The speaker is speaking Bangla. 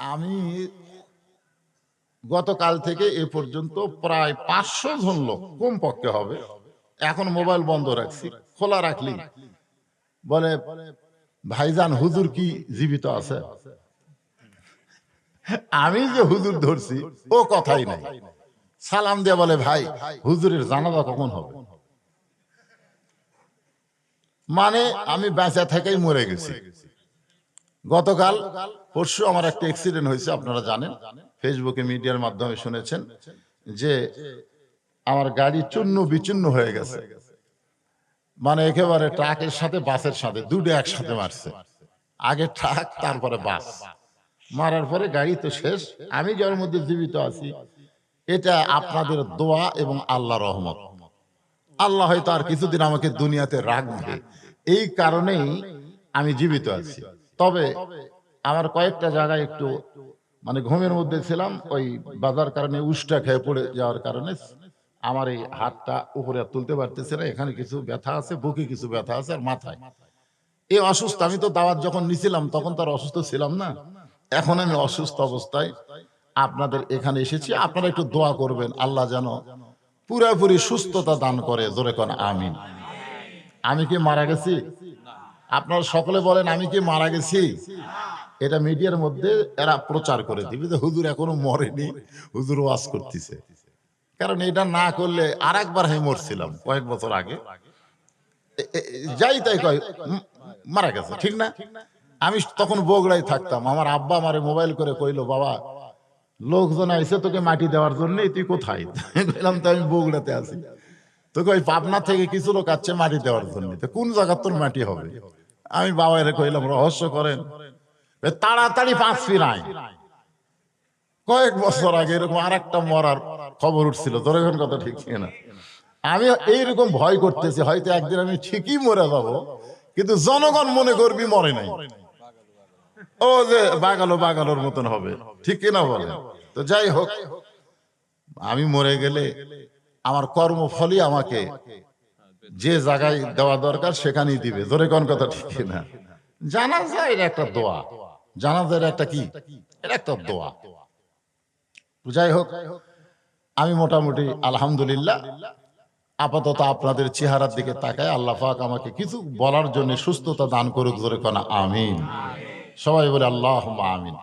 আমি গতকাল থেকে এ পর্যন্ত প্রায় পাঁচশো জন লোক কমপক্ষে হবে। এখন মোবাইল বন্ধ রাখছি, খোলা রাখলি। বলে, ভাইজান, হুজুর কি জীবিত আছে? আমি যে হুজুর ধরছি, ও কথাই নাই। সালাম দিয়ে বলে, ভাই, হুজুরের জানাজা কখন হবে? মানে আমি বেঁচে থেকেই মরে গেছি। গতকাল পরশু আমার একটা অ্যাক্সিডেন্ট হয়েছে, আপনারা জানেন। ফেসবুকে মিডিয়ার মাধ্যমে শুনেছেন যে আমার গাড়ি চূর্ণ বিচূর্ণ হয়ে গেছে। মানে একেবারে ট্রাকের সাথে, বাসের সাথে, দুটো একসাথে মারছে। আগে ট্রাক, তারপরে বাস। মারার পরে গাড়ি তো শেষ। আমি যার মধ্যে জীবিত আছি, এটা আপনাদের দোয়া এবং আল্লাহ রহমত। আল্লাহ হয়তো আর কিছুদিন আমাকে দুনিয়াতে রাখবে। এই কারণেই আমি জীবিত আছি। তবে আমার কয়েকটা জায়গায় একটু মানে ঘুমের মধ্যে ছিলাম, ওই বাজার কারণে উষ্টা খেয়ে পড়ে যাওয়ার কারণে আমার এই হাতটা উপরে তুলতে পারতেছে না, এখানে কিছু ব্যথা আছে, বুকে কিছু ব্যথা আছে আর মাথায়। এই অসুস্থ, আমি তো দাওয়াত যখন নিছিলাম, তখন তো আর অসুস্থ ছিলাম না। এখন আমি অসুস্থ অবস্থায় আপনাদের এখানে এসেছি, আপনারা একটু দোয়া করবেন, আল্লাহ যেন পুরাপুরি সুস্থতা দান করে, জোরে কোন, আমিন। আমি কি মারা গেছি? আপনারা সকলে বলেন, আমি কি মারা গেছি? এটা মিডিয়ার মধ্যে এরা প্রচার করে দিবে যে হুজুর এখনও মরেনি, হুজুর ওয়াজ করতেছে। কারণ এটা না করলে আর একবার আমি মরছিলাম কয়েক বছর আগে। যাই তাই কয় মারা গেছে, ঠিক না? আমি তখন বগুড়ায় থাকতাম, আমার আব্বা আমারে মোবাইল করে কইলো, বাবা, লোকজন আইসে তোকে মাটি দেওয়ার জন্য তুই কোথায়? কইলাম, তো আমি বগুড়াতে আছি। তোকে ওই পাবনা থেকে কিছু লোক আসছে মাটি দেওয়ার জন্য। কোন জায়গার তোর মাটি হবে? আমি বাবারে কইলাম, রহস্য করেন। তাড়াতাড়ি পাঁচ ফিরাই কয়েক বছর আগে এরকম আর একটা মরার খবর উঠছিল, তোর এখন কথা ঠিক ছিল না। আমি এইরকম ভয় করতেছি, হয়তো একদিন আমি ঠিকই মরে যাব, কিন্তু জনগণ মনে করবি মরে নাই। ও যে বাগালো বাগালোর মতন হবে, ঠিক কিনা বলে? তো যাই হোক, আমি মরে গেলে আমার কর্মফলই আমাকে যে জায়গায় দেওয়া দরকার সেখানেই দিবে। ধরে কোন কথা ঠিক কিনা? জানা যায় এটা একটা দোয়া। জানা যায় একটা কি? এটা একটা দোয়া। যাই হোক, আমি মোটামুটি আলহামদুলিল্লাহ আপাতত আপনাদের চেহারার দিকে তাকায় আল্লাহ পাক আমাকে কিছু বলার জন্য সুস্থতা দান করুক ধরে কোনা। আমিন। সবাই বলে আল্লাহ আমিন।